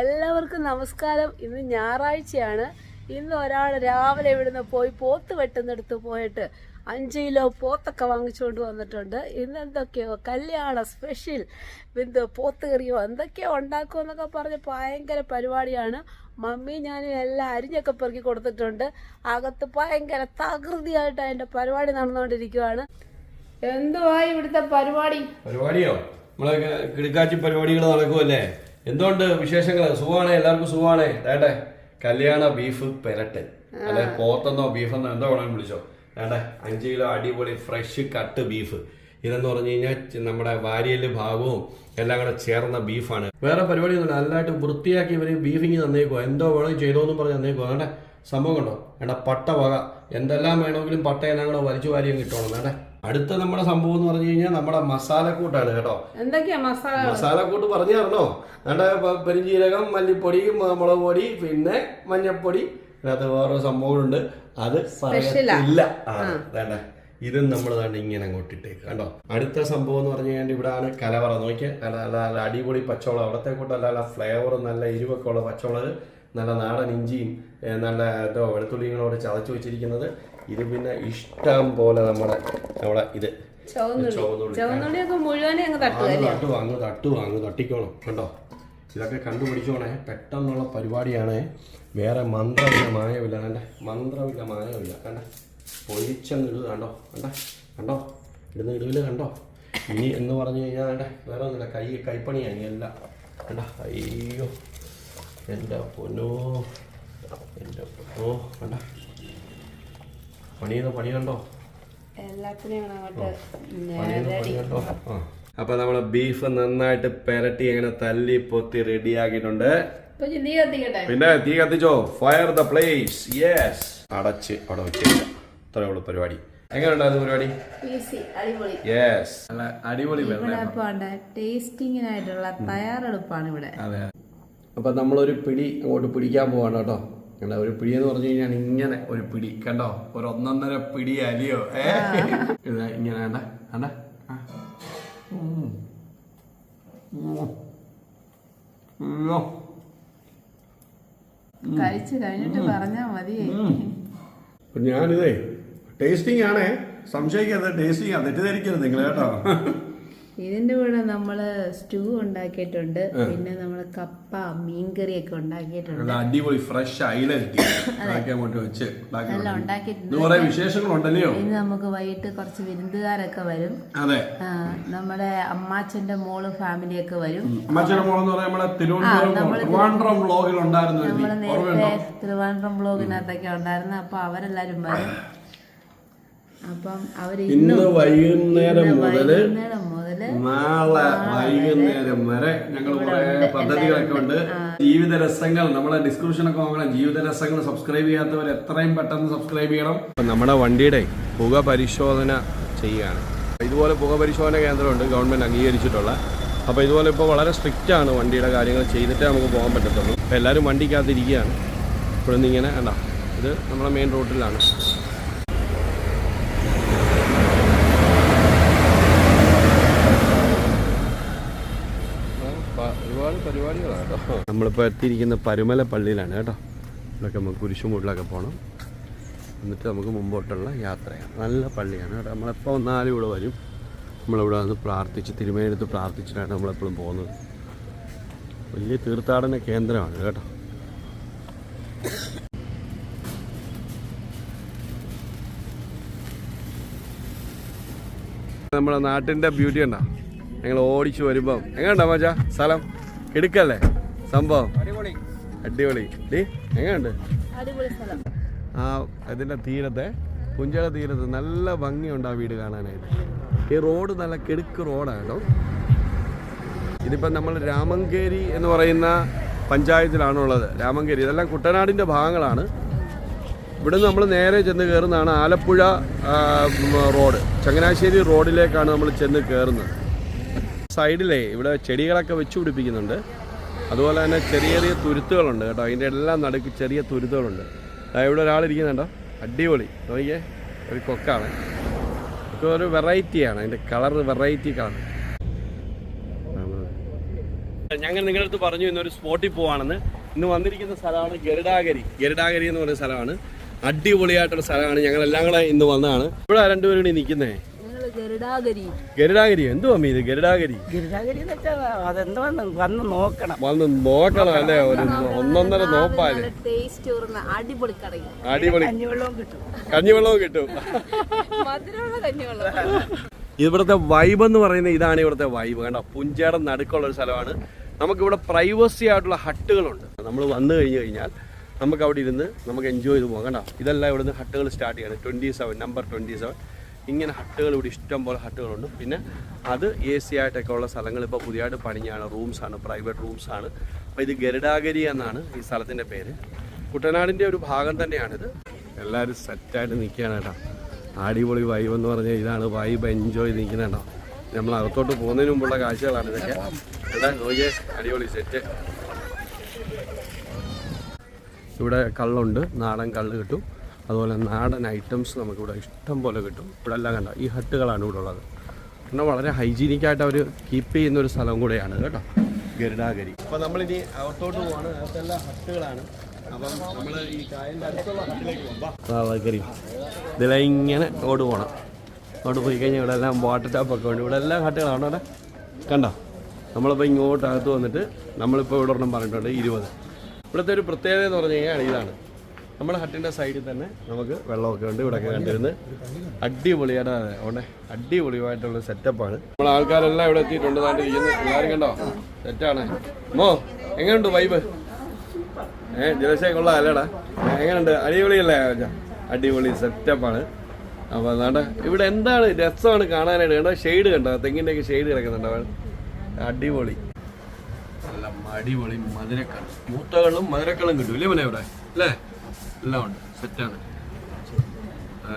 എല്ലാവർക്കും നമസ്കാരം. ഇന്ന് ഞായറാഴ്ചയാണ്. ഇന്ന് ഒരാൾ രാവിലെ ഇവിടുന്ന് പോയി പോത്ത് വെട്ടുന്നിടത്ത് പോയിട്ട് അഞ്ച് കിലോ പോത്തൊക്കെ വാങ്ങിച്ചുകൊണ്ട് വന്നിട്ടുണ്ട്. ഇന്ന് എന്തൊക്കെയോ കല്യാണ സ്പെഷ്യൽ എന്ത് പോത്ത് കറിയോ എന്തൊക്കെയോ ഉണ്ടാക്കുമെന്നൊക്കെ പറഞ്ഞ് ഭയങ്കര പരിപാടിയാണ്. മമ്മി ഞാൻ എല്ലാം അരിഞ്ഞൊക്കെ പെറുക്കി കൊടുത്തിട്ടുണ്ട്. അകത്ത് ഭയങ്കര തകൃതിയായിട്ട് അതിന്റെ പരിപാടി നടന്നുകൊണ്ടിരിക്കുകയാണ് എന്തുവാ ഇവിടുത്തെ പരിപാടി? പരിപാടിയോ? നമ്മളെ കിടക്കാച്ചി പരിപാടികൾ നടക്കുമല്ലേ എന്തുകൊണ്ട് വിശേഷങ്ങൾ സുഖമാണേ? എല്ലാവർക്കും സുഖമാണേ? വേണ്ടേ കല്യാണ ബീഫ് പെരട്ട് അല്ലെ പോത്തെന്നോ ബീഫെന്നോ എന്തോ വേണമെങ്കിലും വിളിച്ചോ. വേണ്ടേ അഞ്ച് കിലോ അടിപൊളി ഫ്രഷ് കട്ട് ബീഫ് ഇതെന്ന് പറഞ്ഞു കഴിഞ്ഞാൽ നമ്മുടെ വാരിയൽ ഭാഗവും എല്ലാം കൂടെ ചേർന്ന ബീഫാണ് വേറെ പരിപാടി ഒന്നുമില്ല നല്ലതായിട്ട് വൃത്തിയാക്കി ഇവർ ബീഫിങ് തന്നേക്കോ എന്തോ വേണമെങ്കിൽ ചെയ്തോന്നും പറഞ്ഞ് തന്നേക്കോ വേണ്ടേ സംഭവം കണ്ടോ? വേണ്ട പട്ട വക. എന്തെല്ലാം വേണമെങ്കിലും പട്ടയെല്ലാം കൂടെ വലിച്ചു വാരിയും കിട്ടണം വേണ്ടേ അടുത്ത നമ്മുടെ സംഭവം എന്ന് പറഞ്ഞു കഴിഞ്ഞാൽ നമ്മുടെ മസാലക്കൂട്ടാണ് കേട്ടോ. എന്തൊക്കെയാ മസാല? മസാലക്കൂട്ട് പറഞ്ഞു തരണോ നമ്മുടെ പെരുംജീരകം മല്ലിപ്പൊടി മുളക് പൊടി പിന്നെ മഞ്ഞപ്പൊടി അതിനകത്ത് വേറെ സംഭവമുണ്ട് അത് പറയത്തില്ല ആ. വേണ്ട ഇതും നമ്മൾ തന്നെ ഇങ്ങനെ അങ്ങോട്ട് ഇട്ടേക്ക് കണ്ടോ? അടുത്ത സംഭവം എന്ന് പറഞ്ഞു കഴിഞ്ഞാൽ ആണ് കലവറ. നോക്കിയാൽ നല്ല നല്ല അടിപൊളി പച്ചമുളക് അവിടത്തെ കൂട്ട് നല്ല നല്ല ഫ്ലേവറും നല്ല എരിവൊക്കെ ഉള്ള പച്ചമുളക് നല്ല നാടൻ ഇഞ്ചിയും നല്ല എന്തോ വെളുത്തുള്ളികളോട് ചതച്ചു വെച്ചിരിക്കുന്നത്. ഇത് പിന്നെ ഇഷ്ടം പോലെ നമ്മുടെ നമ്മുടെ ഇത്. തട്ടു അങ്ങ് തട്ടു തട്ടിക്കോണം കണ്ടോ? ഇതൊക്കെ കണ്ടുപിടിച്ചോണേ. പെട്ടെന്നുള്ള പരിപാടിയാണ്. വേറെ മന്ത്രമില്ല മായമില്ല കണ്ട? മന്ത്രമില്ല മായമില്ല കണ്ട? പൊരിച്ചെന്ന് ഇടുക കണ്ടോ? കണ്ട? കണ്ടോ? ഇടുന്ന ഇടുവിൽ കണ്ടോ? ഇനി എന്ന് പറഞ്ഞു കഴിഞ്ഞാൽ കണ്ടെ? വേറെ ഒന്നുമില്ല. കൈ കൈപ്പണിയാണ് എല്ലാം. കണ്ട? അയ്യോ. എന്റെ പൊന്നോ. എന്റെ പൊന്നോ. കണ്ട? പണി ചെയ്ത പണി കണ്ടോ അപ്പൊ നമ്മൾ ബീഫ് നന്നായിട്ട് പെരട്ടി അങ്ങനെ തല്ലി പൊത്തി റെഡി ആക്കിയിട്ടുണ്ട്. പിന്നെ തീ കത്തിച്ചോ? ഫയർ ദ പ്ലേസ് യെസ് അടച്ച് അവിടെ വെച്ചേക്കാം. ഇത്രേ ഉള്ളൂ പരിപാടി. എങ്ങനെയുണ്ടായിരുന്നു പരിപാടി? ഈസി അടിപൊളി. യെസ് നല്ല അടിപൊളി ടേസ്റ്റിങ്ങിനായിട്ടുള്ള തയ്യാറെടുപ്പാണ് ഇവിടെ. അതെ. അപ്പൊ നമ്മളൊരു പിടി അങ്ങോട്ട് പിടിക്കാൻ പോവാണ് കേട്ടോ. കണ്ടോ? ഒരു പിടി എന്ന് പറഞ്ഞു കഴിഞ്ഞാൽ ഇങ്ങനെ ഒരു പിടി. കണ്ടോ? ഒരു ഒന്നൊന്നര പിടി അലിയോ? ഏ? ഇത് ഇങ്ങനെ വേണ്ട വേണ്ട. കഴിച്ചു കഴിഞ്ഞിട്ട് പറഞ്ഞാ ഞാനിതേ ടേസ്റ്റിംഗ് ആണേ. സംശയിക്കാതെ ടേസ്റ്റിംഗ് ആ. തെറ്റിദ്ധരിക്കരുത് നിങ്ങൾ കേട്ടോ. ഇതിന്റെ കൂടെ നമ്മൾ സ്റ്റൂ ഉണ്ടാക്കിയിട്ടുണ്ട്. പിന്നെ നമ്മൾ കപ്പ മീൻകറി ഒക്കെ ഉണ്ടാക്കിയിട്ടുണ്ട് അടിപൊളി ഫ്രഷ് വെച്ച്. ഉണ്ടാക്കിയിട്ടുണ്ട്. ഇന്ന് കുറെ നമുക്ക് വൈകിട്ട് കുറച്ച് വിരുന്നുകാരൊക്കെ വരും. അതെ. നമ്മുടെ അമ്മാച്ചന്റെ മോൾ ഫാമിലി ഒക്കെ വരും. അമ്മാച്ചന്റെ മോളെന്ന് തിരുവനന്തപുരം ബ്ലോഗിൽ ഉണ്ടായിരുന്നു നേരത്തെ തിരുവനന്തപുരം ബ്ലോഗിനകത്തൊക്കെ ഉണ്ടായിരുന്നു. അപ്പൊ അവരെല്ലാരും വരും. അപ്പം അവർ ഇന്ന് വൈകുന്നേരം മുതൽ വൈകുന്നേരം മുതൽ നാളെ വൈകുന്നേരം വരെ ഞങ്ങൾ കുറെ പദ്ധതികളൊക്കെ ഉണ്ട്. ജീവിത രസങ്ങൾ നമ്മളെ ഡിസ്ക്രിപ്ഷൻ ഒക്കെ നോക്കണം. ജീവിത രസങ്ങൾ സബ്സ്ക്രൈബ് ചെയ്യാത്തവർ എത്രയും പെട്ടെന്ന് സബ്സ്ക്രൈബ് ചെയ്യണം. നമ്മുടെ വണ്ടിയുടെ പുക പരിശോധന ചെയ്യുകയാണ്. ഇതുപോലെ പുക പരിശോധന കേന്ദ്രമുണ്ട് ഗവൺമെന്റ് അംഗീകരിച്ചിട്ടുള്ള. അപ്പോൾ ഇതുപോലെ ഇപ്പോൾ വളരെ സ്ട്രിക്റ്റ് ആണ് വണ്ടിയുടെ കാര്യങ്ങൾ ചെയ്തിട്ടേ നമുക്ക് പോകാൻ പറ്റത്തുള്ളൂ. അപ്പോൾ എല്ലാവരും വണ്ടിക്കകത്ത് ഇരിക്കുകയാണ്. ഇപ്പോഴൊന്നും ഇങ്ങനെ കണ്ട? ഇത് നമ്മുടെ മെയിൻ റോഡിലാണ് ഒരുപാട് പരിപാടികളാണ് കേട്ടോ. നമ്മളിപ്പോൾ എത്തിയിരിക്കുന്ന പരുമല പള്ളിയിലാണ് കേട്ടോ. ഇവിടെയൊക്കെ നമുക്ക് കുരിശുമൂട്ടിലൊക്കെ പോകണം എന്നിട്ട് നമുക്ക് മുമ്പോട്ടുള്ള യാത്രയാണ്. നല്ല പള്ളിയാണ് കേട്ടോ. നമ്മളെപ്പോൾ വന്നാലും ഇവിടെ വരും. നമ്മളിവിടെ വന്ന് പ്രാർത്ഥിച്ച് തിരുമേനെടുത്ത് പ്രാർത്ഥിച്ചിട്ടാണ് നമ്മളെപ്പോഴും പോകുന്നത്. വലിയ തീർത്ഥാടന കേന്ദ്രമാണ് കേട്ടോ. നമ്മുടെ നാട്ടിന്റെ ബ്യൂട്ടി ഉണ്ടോ ഞങ്ങൾ ഓടിച്ചു വരുമ്പം. എങ്ങനെയുണ്ടോ മച്ചാ? സ്ഥലം? കിടുക്കല്ലേ സംഭവം. അടിപൊളി. ഡി എങ്ങനെയുണ്ട് ആ അതിന്റെ തീരത്തെ പുഞ്ചള തീരത്ത് നല്ല ഭംഗിയുണ്ട് ആ വീട് കാണാനായിട്ട്. ഈ റോഡ് നല്ല കിടുക്ക് റോഡാണ് കേട്ടോ. ഇതിപ്പം നമ്മൾ രാമങ്കേരി എന്ന് പറയുന്ന പഞ്ചായത്തിലാണുള്ളത് രാമങ്കേരി ഇതെല്ലാം കുട്ടനാടിന്റെ ഭാഗങ്ങളാണ്. ഇവിടെ നമ്മൾ നേരെ ചെന്ന് കയറുന്നതാണ് ആലപ്പുഴ റോഡ്. ചങ്ങനാശ്ശേരി റോഡിലേക്കാണ് നമ്മൾ ചെന്ന് കയറുന്നത് സൈഡിലേ ഇവിടെ ചെടികളൊക്കെ വെച്ച് പിടിപ്പിക്കുന്നുണ്ട്. അതുപോലെ തന്നെ ചെറിയ ചെറിയ തുരുത്തുകളുണ്ട് കേട്ടോ. അതിന്റെ എല്ലാം നടുക്ക് ചെറിയ തുരുത്തുകളുണ്ട്. ഇവിടെ ഒരാളിരിക്കുന്നുണ്ടോ അടിപൊളി. നോക്കിയേ ഒരു കൊക്കാണ്. ഒക്കെ ഒരു വെറൈറ്റിയാണ്. അതിന്റെ കളർ വെറൈറ്റി കളർ. ഞങ്ങൾ നിങ്ങളുടെ അടുത്ത് പറഞ്ഞു ഇന്നൊരു സ്പോട്ടിൽ പോവാണെന്ന്. ഇന്ന് വന്നിരിക്കുന്ന സ്ഥലമാണ് ഗരുഡാഗരി. ഗരുഡാഗരി എന്ന് പറയുന്ന സ്ഥലമാണ്. അടിപൊളിയായിട്ടുള്ള സ്ഥലമാണ്. ഞങ്ങൾ എല്ലാം കൂടെ ഇന്ന് വന്നതാണ്. ഇവിടെ രണ്ടുപേരും കൂടി നിൽക്കുന്നേ. ഗരുഡാഗരി. ഗരുഡാഗരി എന്തുവാ അമ്മി ഇത് ഗരുഡാഗരി? ഗരുഡാഗരി എന്ന് വെച്ചാൽ വന്ന് നോക്കണം. വന്ന് നോക്കണം അല്ലേ? ഒരു ഒന്നൊന്നര നോപ്പാൽ. ടേസ്റ്റ് അടിപൊളി കടയിൽ അടിപൊളി. കഞ്ഞിവെള്ളവും കിട്ടും. കഞ്ഞിവെള്ളവും കിട്ടും. മധുരമുള്ള കഞ്ഞിവെള്ളം. ഇവിടുത്തെ വൈബ് എന്ന് പറയുന്നത് ഇതാണ് ഇവിടുത്തെ വൈബ്. കണ്ട? പുഞ്ചയുടെ നടുക്കുള്ള ഒരു സ്ഥലമാണ്. നമുക്കിവിടെ പ്രൈവസി ആയിട്ടുള്ള ഹട്ടുകളുണ്ട്. നമ്മൾ വന്നു കഴിഞ്ഞു കഴിഞ്ഞാൽ നമുക്ക് അവിടെ ഇരുന്ന് നമുക്ക് എൻജോയ് ചെയ്ത് പോകാം. കണ്ടോ? ഇതെല്ലാം ഇവിടുന്ന് ഹട്ടുകൾ സ്റ്റാർട്ട് ചെയ്യാണ്. Twenty seven number twenty seven ഇങ്ങനെ ഹട്ടുകൾ ഇവിടെ ഇഷ്ടം പോലെ ഹട്ടുകളുണ്ട്. പിന്നെ അത് എ സി ആയിട്ടൊക്കെ ഉള്ള സ്ഥലങ്ങൾ ഇപ്പോൾ പുതിയതായിട്ട് പണിഞ്ഞാണ്. റൂംസാണ് പ്രൈവറ്റ് റൂംസാണ് അപ്പോൾ ഇത് ഗരുഡാഗരി എന്നാണ് ഈ സ്ഥലത്തിന്റെ പേര്. കുട്ടനാടിന്റെ ഒരു ഭാഗം തന്നെയാണിത്. എല്ലാവരും സെറ്റായിട്ട് നിൽക്കുകയാണ് കേട്ടോ. അടിപൊളി വൈബ് എന്ന് പറഞ്ഞാൽ ഇതാണ് വൈബ് എൻജോയ് നിൽക്കുന്നത് നിൽക്കുന്നുണ്ടോ നമ്മൾ അകത്തോട്ട് പോകുന്നതിന് മുമ്പുള്ള കാഴ്ചകളാണ് ഇതൊക്കെ. എടാ നോക്കിയേ അടിപൊളി സെറ്റ് ഇവിടെ കള്ളുണ്ട്. നാടൻ കള്ള് കിട്ടും. അതുപോലെ നാടൻ ഐറ്റംസ് നമുക്കിവിടെ ഇഷ്ടം പോലെ കിട്ടും. ഇവിടെ എല്ലാം കണ്ട? ഈ ഹട്ടുകളാണ് ഇവിടെ ഉള്ളത്. പിന്നെ വളരെ ഹൈജീനിക്കായിട്ട് അവർ കീപ്പ് ചെയ്യുന്ന ഒരു സ്ഥലം കൂടെയാണ് കേട്ടോ. ഗരുഡാഗരി. അപ്പോൾ നമ്മളിനി അകത്തോട്ട് പോവാണ്. അകത്തെല്ലാം ഹട്ടുകളാണ്. അപ്പം നമ്മൾ ഈ കായലിന്റെ അടുത്തുള്ള ഹട്ടിലേക്ക് പോകാം ഇതിലെ ഇങ്ങനെ ഓട് പോകണം അങ്ങോട്ട് പോയി കഴിഞ്ഞാൽ ഇവിടെ എല്ലാം വാട്ടർ ടാപ്പൊക്കെ ഉണ്ട്. ഇവിടെ എല്ലാം ഹട്ടുകളാണ് അവിടെ കണ്ടോ? നമ്മളിപ്പോൾ ഇങ്ങോട്ട് അകത്ത് വന്നിട്ട് നമ്മളിപ്പോൾ ഇവിടെ ഒരെണ്ണം പറഞ്ഞിട്ടുണ്ട് ഇരുപത്. ഇവിടുത്തെ ഒരു പ്രത്യേകത എന്ന് പറഞ്ഞു കഴിഞ്ഞാൽ ഇതാണ്. നമ്മുടെ ഹട്ടിന്റെ സൈഡിൽ തന്നെ നമുക്ക് വെള്ളമൊക്കെ ഉണ്ട്. ഇവിടെ കണ്ടിരുന്ന് അടിപൊളിയാണ്. അവിടെ അടിപൊളിയായിട്ടുള്ള സെറ്റപ്പാണ് നമ്മൾ ആൾക്കാരെല്ലാം ഇവിടെ എത്തിയിട്ടുണ്ട്. എല്ലാവരും കണ്ടോ? സെറ്റാണ് മോ എങ്ങനെയുണ്ട് വൈബ് ഏ ജലശേഖ കൊള്ളാം അല്ലേടാ? എങ്ങനെയുണ്ട് അടിപൊളിയല്ലേ അടിപൊളി സെറ്റപ്പാണ് അപ്പോൾ അതാണ്ട് ഇവിടെ എന്താണ് രസമാണ് കാണാനായിട്ട്? കണ്ടോ? ഷെയ്ഡ് കണ്ടോ? തെങ്ങിന്റെയൊക്കെ ഷെയ്ഡ് കിടക്കുന്നുണ്ടോ? അടിപൊളി. നല്ല അടിപൊളി മധുരക്കൾ മൂത്തകളും മധുരക്കളും കിട്ടും. ഇല്ലേ ഇവിടെ? അല്ലേ? എല്ലാം ഉണ്ട്. സെറ്റാണ്.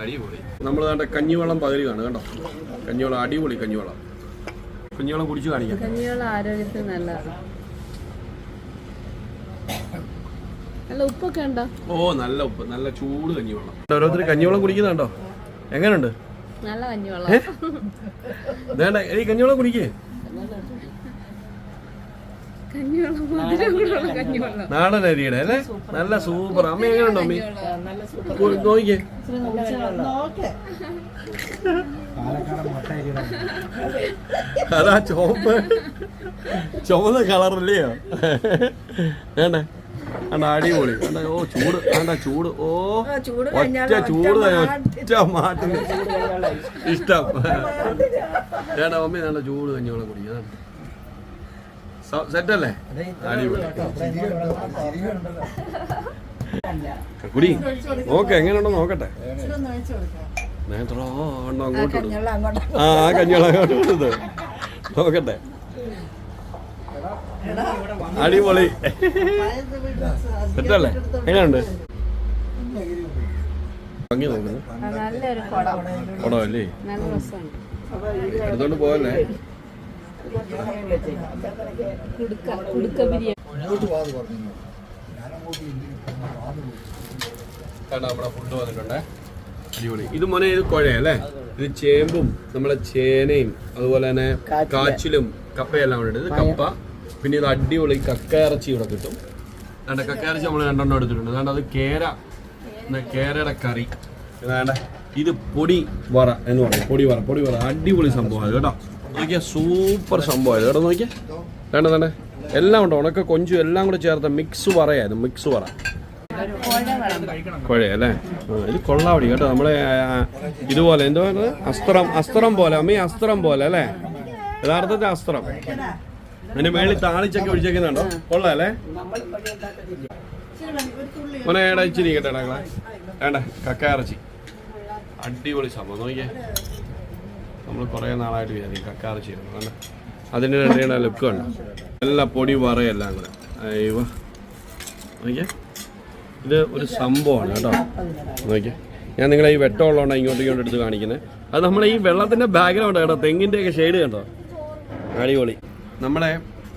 അടിപൊളി. നമ്മൾ വേണ്ട കഞ്ഞിവെള്ളം പകരുകയാണ് കണ്ടോ? കഞ്ഞിവെള്ളം അടിപൊളി കഞ്ഞിവെള്ളം. കഞ്ഞിവെള്ളം കുടിച്ചു കാണിക്കാം. കഞ്ഞിവെള്ളം ആരോഗ്യത്തിന് നല്ലതാണ്. നല്ല ഉപ്പൊക്കെ ഉണ്ടോ? ഓ നല്ല ഉപ്പ്. നല്ല ചൂട് കഞ്ഞിവെള്ളം. ഓരോരുത്തർ കഞ്ഞിവെള്ളം കുടിക്കുന്നുണ്ടോ എങ്ങനെയുണ്ട് നല്ല കഞ്ഞിവെള്ളം. വേണ്ട ഈ കഞ്ഞിവെള്ളം കുടിക്കേ കഞ്ഞിവെള്ളം മധുരം കൂടെയുള്ള കഞ്ഞിവെള്ളം നാടൻ അരിയുടെ അല്ലേ? നല്ല സൂപ്പർ. അമ്മ? എങ്ങനെയുണ്ടോ അമ്മി നോക്കിയേ നോക്കിക്കേ. അതാ ചോപ്പ്. ചുവന്ന കളറല്ലയോ വേണ്ടേ? അണ്ട അടിപൊളി. വേണ്ട ഓ ചൂട്. വേണ്ട ചൂട്. ഓ ഒറ്റ ചൂട് ഒറ്റ മാറ്റുന്നു ഇഷ്ടം. വേണ്ട മമ്മി നല്ല ചൂട് കഞ്ഞോളം കുടിക്കാം. സെറ്റല്ലേ? അടിപൊളി. കുടി. നോക്കെ എങ്ങനെയുണ്ടോ നോക്കട്ടെ. ഉണ്ടോ അങ്ങോട്ട് വിടും ആ കഞ്ഞോളം അങ്ങോട്ട് വിടുന്നത് നോക്കട്ടെ. അടിപൊളി. സെറ്റല്ലേ? എങ്ങനെയുണ്ട്? ഭംഗി നോക്കുന്നു നല്ലൊരു കുടം. കുടമല്ലേ? നല്ല രസമുണ്ട്. എടുത്തോണ്ട് പോകല്ലേ കുടുക്ക കുടുക്ക ബിരിയാണി കാരണം നമ്മുടെ ഫുഡ് വന്നിട്ടുണ്ടേ അടിപൊളി ഇത് മോനെ ഇത് കുഴയല്ലേ? ഇത് ചേമ്പും നമ്മളെ ചേനയും അതുപോലെ തന്നെ കാച്ചിലും. കപ്പയെല്ലാം ഉണ്ട്. ഇത് കപ്പ. പിന്നെ ഇത് അടിപൊളി കക്ക ഇറച്ചി ഇവിടെ കിട്ടും. വേണ്ട കക്ക ഇറച്ചി നമ്മൾ രണ്ടെണ്ണം എടുത്തിട്ടുണ്ട്. അതുകൊണ്ട് അത് കേര കേരയുടെ കറി. വേണ്ട ഇത് പൊടി വറ എന്ന് പറയും. പൊടി വറ പൊടി വറ. അടിപൊളി സംഭവമാണ് കേട്ടോ. നോക്കിയാൽ സൂപ്പർ സംഭവം ഇവിടെ നോക്കിയാൽ വേണ്ട വേണ്ട. എല്ലാം ഉണ്ടോ? ഉണക്ക കൊഞ്ചും എല്ലാം കൂടെ ചേർത്ത മിക്സ് പറയായിരുന്നു മിക്സ് പറ കുഴയല്ലേ ഇത് കൊള്ളാവടി കേട്ടോ. നമ്മളെ ഇതുപോലെ എന്തോ അസ്ത്രം അസ്ത്രം പോലെ അമ്മ അസ്ത്രം പോലെ അല്ലേ? യഥാർത്ഥത്തിൽ അസ്ത്രം. അതിന്റെ മേളിൽ താളിച്ചൊക്കെ ഒഴിച്ചേക്കുന്നുണ്ടോ? കൊള്ളാല്ലേ മോനെ ഏടാ ഇച്ചിരി കേട്ടോ വേണ്ട കക്ക ഇറച്ചി അടിപൊളി സംഭവം. നോക്കിയേ. നമ്മൾ കുറേ നാളായിട്ട് വിചാരിക്കും കക്കാറ് ചെയ്യണം അല്ല അതിന്റെ രണ്ടിയുടെ ലുക്ക് കണ്ടോ? എല്ലാ പൊടി വറയെല്ലാം കൂടെ. അയ്യോ. നോക്കിയേ. ഇത് ഒരു സംഭവമാണ് കേട്ടോ. നോക്കിയേ. ഞാൻ നിങ്ങളെ ഈ വെട്ടമുള്ളതുകൊണ്ട് ഇങ്ങോട്ട് ഇങ്ങോട്ട് എടുത്ത് കാണിക്കുന്നത്. അത് നമ്മളെ ഈ വെള്ളത്തിന്റെ ബാക്ക്ഗ്രൗണ്ട് കേട്ടോ തെങ്ങിന്റെയൊക്കെ ഷെയ്ഡ് കണ്ടോ? അടിപൊളി. നമ്മളെ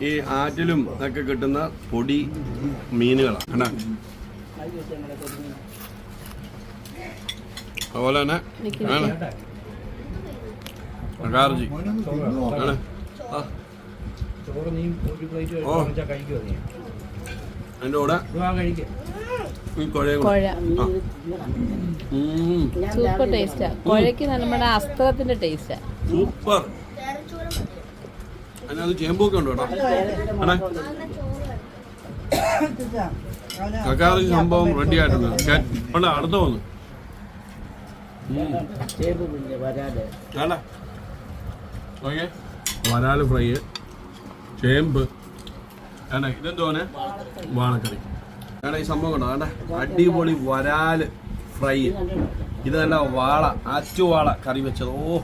ഈ ആറ്റിലും ഒക്കെ കിട്ടുന്ന പൊടി മീനുകളാണ് കണ്ടോ അതുപോലെ തന്നെ ആണ്. കാർജി ആണ്. ആ. ചോറ് നീ ഒരു പ്ലേറ്റ് ഓ. കഴിക്കുമോ നീ? അതിന്റെ കൂടെ ഈ കുഴയും സൂപ്പർ ടേസ്റ്റാ കുഴയ്ക്ക് നമ്മുടെ അസ്ത്രത്തിന്റെ ടേസ്റ്റാ സൂപ്പർ. അതിനകത്ത് ചേമ്പൊക്കെ ഉണ്ട് കേട്ടോ കക്കാറി സംഭവം റെഡി ആയിട്ടുണ്ട്. അടുത്ത വന്നു. ചേമ്പ് പിന്നെ വരാതെ. ഓക്കെ ഫ്രൈ ചേമ്പ്. വേണ്ട ഇതെന്തോനെ വാണക്കറി വേണ്ട ഈ സംഭവം കണ്ടോ? വേണ്ട അടിപൊളി വരാൽ ഫ്രൈ. ഇത് നല്ല വാള അച്ചുവാള കറി വെച്ചത്. ഓ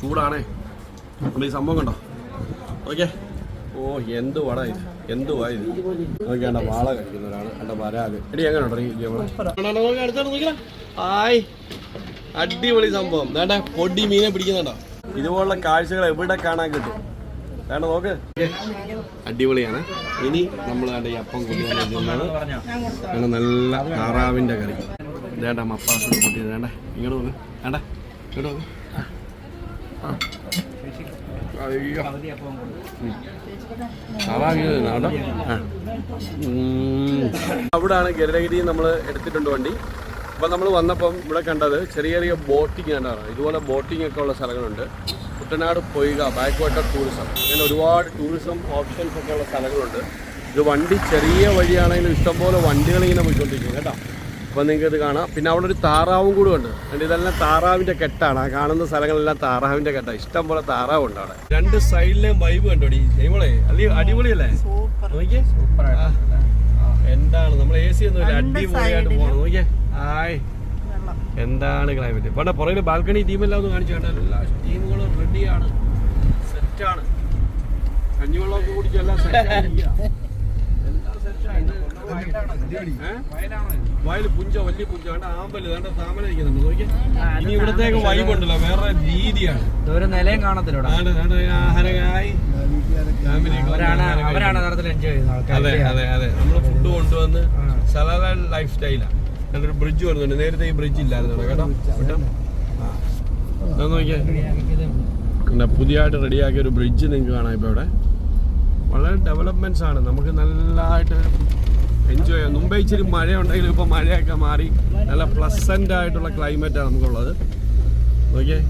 ചൂടാണേ. നമ്മൾ ഈ സംഭവം കണ്ടോ? ഓക്കെ ഓ എന്ത് വട ഇത്? എന്ത് വാ ഇത്? ഓക്കെ എന്റെ വാള കഴിക്കുന്ന ഒരാൾ വരാൽ എടി എങ്ങനെ ഉണ്ടോ? ഹായ് അടിപൊളി സംഭവം. വേണ്ട പൊടി മീനെ പിടിക്കുന്നുണ്ടോ? ഇതുപോലുള്ള കാഴ്ചകൾ എവിടെ കാണാൻ കിട്ടും? വേണ്ട നോക്ക്. അടിപൊളിയാണ്. ഇനി നമ്മൾ വേണ്ട ഈ അപ്പം തിന്നത് നല്ല താറാവിന്റെ കറി. വേണ്ട മപ്പാസ് കൂട്ടി വേണ്ട ഇങ്ങോട്ട് നോക്ക് വേണ്ട ഇങ്ങോട്ട് നോക്ക്. അവിടാണ് ഗരുഡഗിരി നമ്മൾ എടുത്തിട്ടുണ്ട് വണ്ടി. അപ്പോൾ നമ്മൾ വന്നപ്പം ഇവിടെ കണ്ടത് ചെറിയ ചെറിയ ബോട്ടിങ് കണ്ടാണ് ഇതുപോലെ ബോട്ടിംഗ് ഒക്കെ ഉള്ള സ്ഥലങ്ങളുണ്ട്. കുട്ടനാട് പൊയ്ക ബാക്ക് വാട്ടർ ടൂറിസം അങ്ങനെ ഒരുപാട് ടൂറിസം ഓപ്ഷൻസ് ഒക്കെ ഉള്ള സ്ഥലങ്ങളുണ്ട്. ഇത് വണ്ടി ചെറിയ വഴിയാണെങ്കിലും ഇഷ്ടംപോലെ വണ്ടികൾ ഇങ്ങനെ പോയിക്കൊണ്ടിരിക്കും കേട്ടോ. അപ്പോൾ നിങ്ങൾക്ക് ഇത് കാണാം. പിന്നെ അവിടെ ഒരു താറാവും കൂടെ ഉണ്ട്. അതിന്റെ ഇതെല്ലാം താറാവിന്റെ കെട്ടാണ്. ആ കാണുന്ന സ്ഥലങ്ങളെല്ലാം താറാവിന്റെ കെട്ടാണ് ഇഷ്ടം പോലെ താറാവുണ്ട് അവിടെ. രണ്ട് സൈഡിലെയും വൈബ് കണ്ടോ ദൈവളെ അല്ലെങ്കിൽ അടിപൊളിയല്ലേ? നോക്കിയേ. എന്താണ്? നമ്മൾ എ സി ഒന്നും അടിപൊളിയായിട്ട് പോകണം. നോക്കിയേ. ആയ് എന്താണ് ക്ലൈമറ്റ് പണ്ട പുറകിൽ ബാൽക്കണി ടീമെല്ലാം ഒന്ന് കാണിച്ചു കണ്ടാൽ എല്ലാ ടീമുകളും റെഡിയാണ് സെറ്റാണ് കഞ്ഞിവെള്ളമൊക്കെ കുടിച്ച് എല്ലാം സെറ്റാണ് വയൽ പുഞ്ച വലിയ പുഞ്ച. വേണ്ട ആമ്പൽ. വേണ്ട താമര ഇരിക്കുന്നുണ്ട്. നോക്കിയേ. ഇനി ഇവിടത്തേക്ക് വൈബ് ഉണ്ടല്ലോ. വേറെ രീതിയാണ്. ഒരു നിലയും കാണത്തില്ല ആഹാരമായി അവരാണ് അവരാണ് യഥാർത്ഥത്തിൽ എൻജോയ് ചെയ്യുന്ന അതെ അതെ അതെ. നമ്മൾ ഫുഡ് കൊണ്ടുവന്ന് സലാദ ലൈഫ് സ്റ്റൈലാണ് ഞങ്ങളൊരു ബ്രിഡ്ജ് വരുന്നുണ്ട് നേരത്തെ ഈ ബ്രിഡ്ജ് ഇല്ലായിരുന്നു കേട്ടോ? കേട്ടോ ആ. ഇതാ നോക്കിയേ. എന്താ പുതിയതായിട്ട് റെഡിയാക്കിയ ഒരു ബ്രിഡ്ജ് നിങ്ങൾക്ക് കാണാം ഇപ്പോൾ ഇവിടെ. വളരെ ഡെവലപ്മെന്റ്സ് ആണ്. നമുക്ക് നല്ലതായിട്ട് എൻജോയ് ചെയ്യാം. മുമ്പേ ഇച്ചിരി മഴ ഉണ്ടെങ്കിലും ഇപ്പോൾ മഴയൊക്കെ മാറി. നല്ല പ്ലസന്റ് ആയിട്ടുള്ള ക്ലൈമറ്റാണ് നമുക്കുള്ളത്. നോക്കിയേ.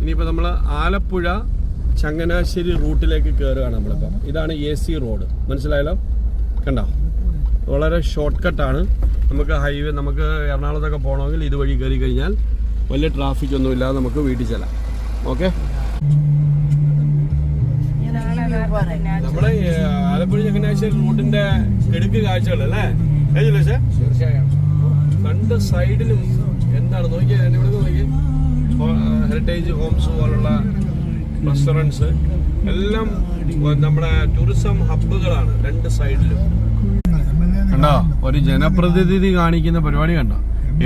ഇനിയിപ്പോൾ നമ്മൾ ആലപ്പുഴ ചങ്ങനാശ്ശേരി റൂട്ടിലേക്ക് കയറുകയാണ് നമ്മളിപ്പോൾ ഇതാണ് എ സി റോഡ് മനസ്സിലായല്ലോ? കണ്ടോ? വളരെ ഷോർട്ട് കട്ടാണ് നമുക്ക് ഹൈവേ നമുക്ക് എറണാകുളത്തൊക്കെ പോകണമെങ്കിൽ ഇതുവഴി കയറി കഴിഞ്ഞാൽ വലിയ ട്രാഫിക് ഒന്നും ഇല്ലാതെ നമുക്ക് വീട്ടിൽ ചെല്ലാം. ഓക്കെ നമ്മുടെ ഈ ആലപ്പുഴ ചങ്ങനാശ്ശേരി റൂട്ടിന്റെ കെടുക്ക് കാഴ്ചകൾ അല്ലേ? തീർച്ചയായും. രണ്ട് സൈഡിലും എന്താണ്? നോക്കിയേ എന്നെ ഇവിടെ നോക്കി. ഹെറിറ്റേജ് ഹോംസ് പോലുള്ള റെസ്റ്റോറന്റ്സ് എല്ലാം നമ്മുടെ ടൂറിസം ഹബ്ബുകളാണ് രണ്ട് സൈഡിലും കണ്ടോ? ഒരു ജനപ്രതിനിധി കാണിക്കുന്ന പരിപാടി കണ്ടോ?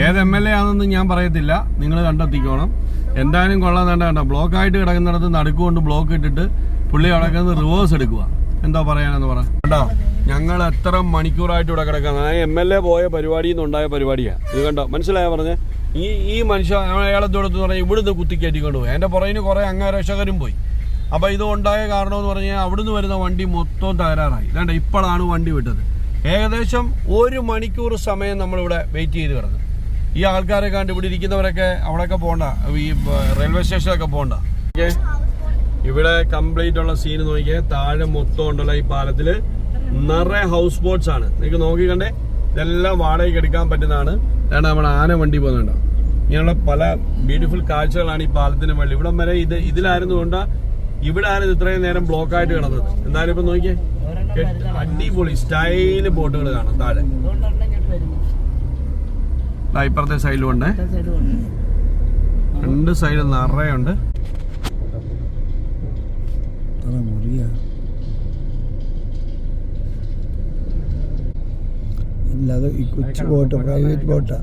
ഏത് എം എൽ എ ആണെന്ന് ഞാൻ പറയത്തില്ല. നിങ്ങൾ കണ്ടെത്തിക്കോണം. എന്തായാലും കൊള്ളാൻ വേണ്ട കണ്ടോ? ബ്ലോക്ക് ആയിട്ട് കിടക്കുന്നിടത്ത് നടുക്കുകൊണ്ട് ബ്ലോക്ക് ഇട്ടിട്ട് പുള്ളി കിടക്കുന്നത് റിവേഴ്സ് എടുക്കുക എന്താ പറയാനെന്ന് പറ. കണ്ടോ? ഞങ്ങൾ എത്ര മണിക്കൂറായിട്ട് ഇവിടെ കിടക്കുന്നത് അതായത് എം എൽ എ പോയ പരിപാടിയിൽ നിന്നുണ്ടായ പരിപാടിയാണ് ഇത് കണ്ടോ? മനസ്സിലായോ പറഞ്ഞേ? ഈ ഈ മനുഷ്യ അയാളെ തൊടുത്ത് പറഞ്ഞാൽ ഇവിടുന്ന് കുത്തിക്കയറ്റിക്കൊണ്ട് പോയി. എന്റെ പുറകിന് കുറേ അംഗരക്ഷകരും പോയി. അപ്പോൾ ഇത് ഉണ്ടായ കാരണം എന്ന് പറഞ്ഞാൽ അവിടുന്ന് വരുന്ന വണ്ടി മൊത്തം തകരാറായി. ഇതാണ്ട് ഇപ്പോഴാണ് വണ്ടി വിട്ടത്. ഏകദേശം ഒരു മണിക്കൂർ സമയം നമ്മളിവിടെ വെയിറ്റ് ചെയ്ത് കിടന്നു. ഈ ആൾക്കാരെ കണ്ട് ഇവിടെ ഇരിക്കുന്നവരൊക്കെ അവിടെയൊക്കെ പോകണ്ട ഈ റെയിൽവേ സ്റ്റേഷനൊക്കെ പോകണ്ട ഇവിടെ കംപ്ലീറ്റ് ഉള്ള സീൻ നോക്കിയാൽ താഴെ മൊത്തം ഉണ്ടല്ലോ ഈ പാലത്തിൽ. നിറയെ ഹൗസ് ബോട്ട്സ് ആണ്. നിങ്ങൾക്ക് നോക്കി കണ്ടേ ഇതെല്ലാം വാടകയ്ക്ക് എടുക്കാൻ പറ്റുന്നതാണ്. വേണ്ട നമ്മുടെ ആന വണ്ടി പോകുന്നുണ്ടോ? ഇങ്ങനെയുള്ള പല ബ്യൂട്ടിഫുൾ കാഴ്ചകളാണ് ഈ പാലത്തിന് വേണ്ടി ഇവിടം വരെ ഇത് ഇതിലായിരുന്നു കൊണ്ട് ഇവിടെ ആയിരുന്നു ഇത്രയും നേരം ബ്ലോക്ക് ആയിട്ട് കിടന്നത്. എന്തായാലും ഇപ്പൊ നോക്കിയേ അടിപൊളി സ്റ്റൈൽ ബോട്ടുകൾ കാണാം താഴെ. ഇപ്പുറത്തെ സൈഡിലും ഉണ്ട്. രണ്ട് സൈഡിൽ നിറയുണ്ട്. ഇല്ല അത് ഈ കൊച്ചു ബോട്ട് പ്രൈവറ്റ് ബോട്ടാ.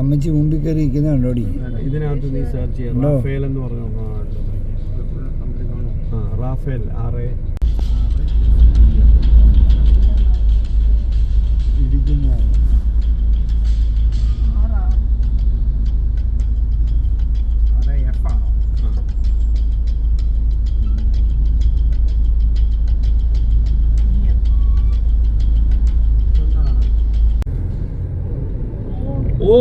അമ്മച്ചി മുമ്പിൽ കയറി ഇരിക്കുന്ന കണ്ടോടി? ഇതിനകത്ത് നീ സെർച്ച് ചെയ്യാം? റാഫേൽ ആറ്. ഇടിക്കുന്ന ഓ.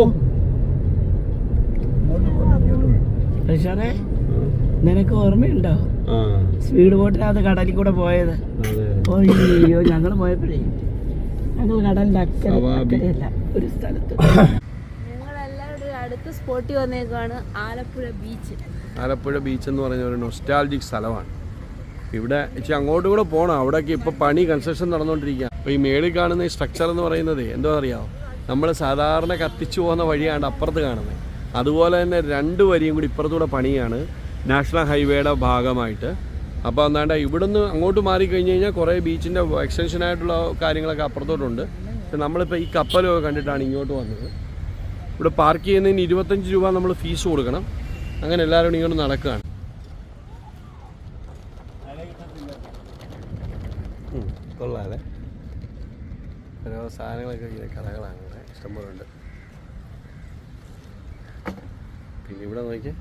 പക്ഷേ നിനക്ക് ഓർമ്മയുണ്ടോ? സ്പീഡ് ബോട്ടിനകത്ത് കടലിൽ കൂടെ പോയത്. അതെ. അയ്യോ ഞങ്ങൾ പോയപ്പോഴേ ഞങ്ങൾ കടലിന്റെ അക്കരെ. അക്കരെയല്ല ഒരു സ്ഥലത്ത്. അടുത്ത സ്പോട്ടിൽ വന്നേക്കാണ് ആലപ്പുഴ ബീച്ച്. ആലപ്പുഴ ബീച്ച് എന്ന് പറഞ്ഞ ഒരു നൊസ്റ്റാൾജിക് സ്ഥലമാണ്. ഇവിടെ ഇച്ചിരി അങ്ങോട്ടും കൂടെ പോകണം അവിടെയൊക്കെ ഇപ്പോൾ പണി കൺസ്ട്രക്ഷൻ നടന്നുകൊണ്ടിരിക്കുക അപ്പോൾ ഈ മേളിൽ കാണുന്ന ഈ സ്ട്രക്ചർ എന്ന് പറയുന്നത് എന്തോ അറിയാമോ നമ്മൾ സാധാരണ കത്തിച്ചു പോകുന്ന വഴിയാണ് അപ്പുറത്ത് കാണുന്നത് അതുപോലെ തന്നെ രണ്ട് വരിയും കൂടി ഇപ്പുറത്തൂടെ പണിയാണ്. നാഷണൽ ഹൈവേയുടെ ഭാഗമായിട്ട്. അപ്പോൾ എന്നാണ്ട് ഇവിടുന്ന് അങ്ങോട്ട് മാറി കഴിഞ്ഞ് കഴിഞ്ഞാൽ കുറേ ബീച്ചിന്റെ എക്സ്റ്റൻഷനായിട്ടുള്ള കാര്യങ്ങളൊക്കെ അപ്പുറത്തോട്ടുണ്ട്. പക്ഷെ നമ്മളിപ്പോൾ ഈ കപ്പലൊക്കെ കണ്ടിട്ടാണ് ഇങ്ങോട്ട് വന്നത്. ഇവിടെ പാർക്ക് ചെയ്യുന്നതിന് ഇരുപത്തഞ്ച് രൂപ നമ്മൾ ഫീസ് കൊടുക്കണം. അങ്ങനെ എല്ലാവരും ഇങ്ങോട്ട് നടക്കുകയാണ് കൊള്ളാല്ലേ സാധനങ്ങളൊക്കെ ഇങ്ങനെ കടകളാണ് ഇവിടെ. ഇഷ്ടംപോലെ ഉണ്ട് പിന്നെ ഇവിടെ നോക്കിയാൽ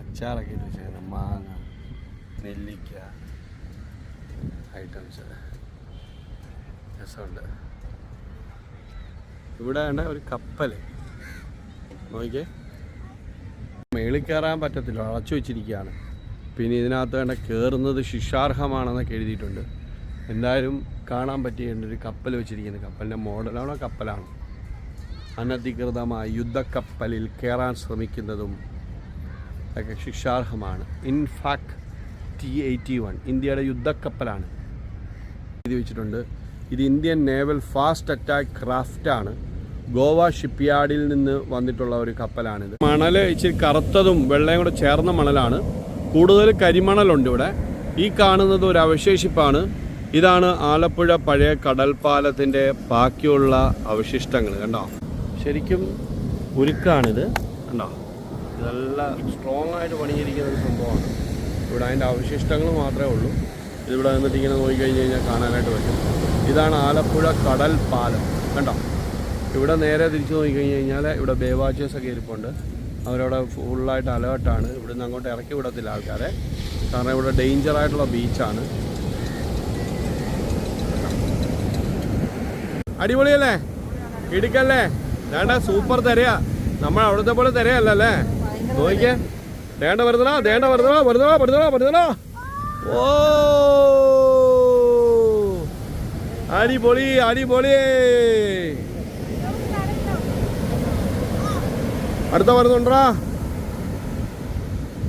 അച്ചാറൊക്കെ മാങ്ങ. നെല്ലിക്ക ഐറ്റംസ് രസമുണ്ട് ഇവിടെ വേണ്ട ഒരു കപ്പൽ നോക്കിയേ മേളിൽ കയറാൻ പറ്റത്തില്ല. അടച്ചു വെച്ചിരിക്കുകയാണ്. പിന്നെ ഇതിനകത്ത് വേണ്ട കയറുന്നത് ശിക്ഷാർഹമാണെന്നൊക്കെ എഴുതിയിട്ടുണ്ട്. എന്തായാലും കാണാൻ പറ്റിയ ഒരു കപ്പൽ വെച്ചിരിക്കുന്നത്. കപ്പലിന്റെ മോഡലാണോ കപ്പലാണ്. അനധികൃതമായ യുദ്ധക്കപ്പലിൽ കയറാൻ ശ്രമിക്കുന്നതും ഒക്കെ ശിക്ഷാർഹമാണ്. In fact T eighty one ഇന്ത്യയുടെ യുദ്ധക്കപ്പലാണ്. എഴുതി വെച്ചിട്ടുണ്ട്. ഇത് ഇന്ത്യൻ നേവൽ ഫാസ്റ്റ് അറ്റാക്ക് ക്രാഫ്റ്റാണ് ഗോവ ഷിപ്പ്യാർഡിൽ നിന്ന് വന്നിട്ടുള്ള ഒരു കപ്പലാണിത്. മണൽ ഇച്ചിരി കറുത്തതും വെള്ളയും കൂടെ ചേർന്ന മണലാണ്. കൂടുതൽ കരിമണലുണ്ട് ഇവിടെ. ഈ കാണുന്നത് ഒരു അവശേഷിപ്പാണ്. ഇതാണ് ആലപ്പുഴ പഴയ കടൽപ്പാലത്തിന്റെ ബാക്കിയുള്ള അവശിഷ്ടങ്ങൾ കണ്ടോ? ശരിക്കും ഉരുക്കാണിത്. കണ്ടോ? ഇതെല്ലാം സ്ട്രോങ് ആയിട്ട് പണിഞ്ഞിരിക്കുന്ന ഒരു സംഭവമാണ്. ഇവിടെ അതിന്റെ അവശിഷ്ടങ്ങൾ മാത്രമേ ഉള്ളൂ. ഇതിവിടെ നിന്നിട്ട് ഇങ്ങനെ നോക്കിക്കഴിഞ്ഞ് കഴിഞ്ഞാൽ കാണാനായിട്ട് പറ്റും. ഇതാണ് ആലപ്പുഴ കടൽ പാലം. കണ്ടോ? ഇവിടെ നേരെ തിരിച്ച് നോക്കിക്കഴിഞ്ഞ് കഴിഞ്ഞാൽ ഇവിടെ ബേവാച്ചേഴ്സ് ഒക്കെ ഇരിപ്പുണ്ട്. അവരവിടെ ഫുള്ളായിട്ട് അലേർട്ടാണ്. ഇവിടെ നിന്ന് അങ്ങോട്ട് ഇറക്കി വിടത്തില്ല ആൾക്കാരെ. കാരണം ഇവിടെ ഡേഞ്ചർ ആയിട്ടുള്ള ബീച്ചാണ് അടിപൊളിയല്ലേ? ഇടുക്കല്ലേ? വേണ്ട സൂപ്പർ തരയാ. നമ്മൾ അവിടുത്തെ പോലെ തരയല്ലേ നോക്കിയേ ദേണ്ട വരുന്നടാ ദേണ്ട വരുന്നടാ വരുന്നടാ വരുന്നടാ വരുന്നടാ ഓ. അടിപൊളി അടിപൊളി. അടുത്ത വരുന്നുണ്ടോ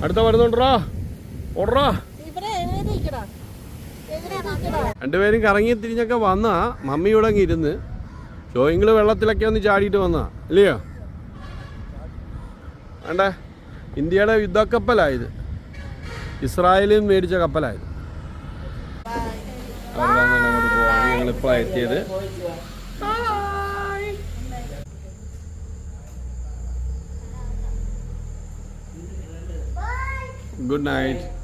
അടുത്ത വരുന്നുണ്ടോ ഓടറാ രണ്ടുപേരും കറങ്ങി തിരിഞ്ഞൊക്കെ വന്നാ മമ്മിയോടെ അങ്ങ് ഇരുന്ന് ഷോയിങ്ങൾ വെള്ളത്തിലൊക്കെ ഒന്ന് ചാടിയിട്ട് വന്നാ ഇല്ലയോ? വേണ്ടേ? ഇന്ത്യയുടെ യുദ്ധക്കപ്പലായത്. ഇസ്രായേലിൽ മേടിച്ച കപ്പലായത്. അങ്ങോട്ട് ഞങ്ങളിപ്പോൾ എത്തിയത് ഗുഡ് നൈറ്റ്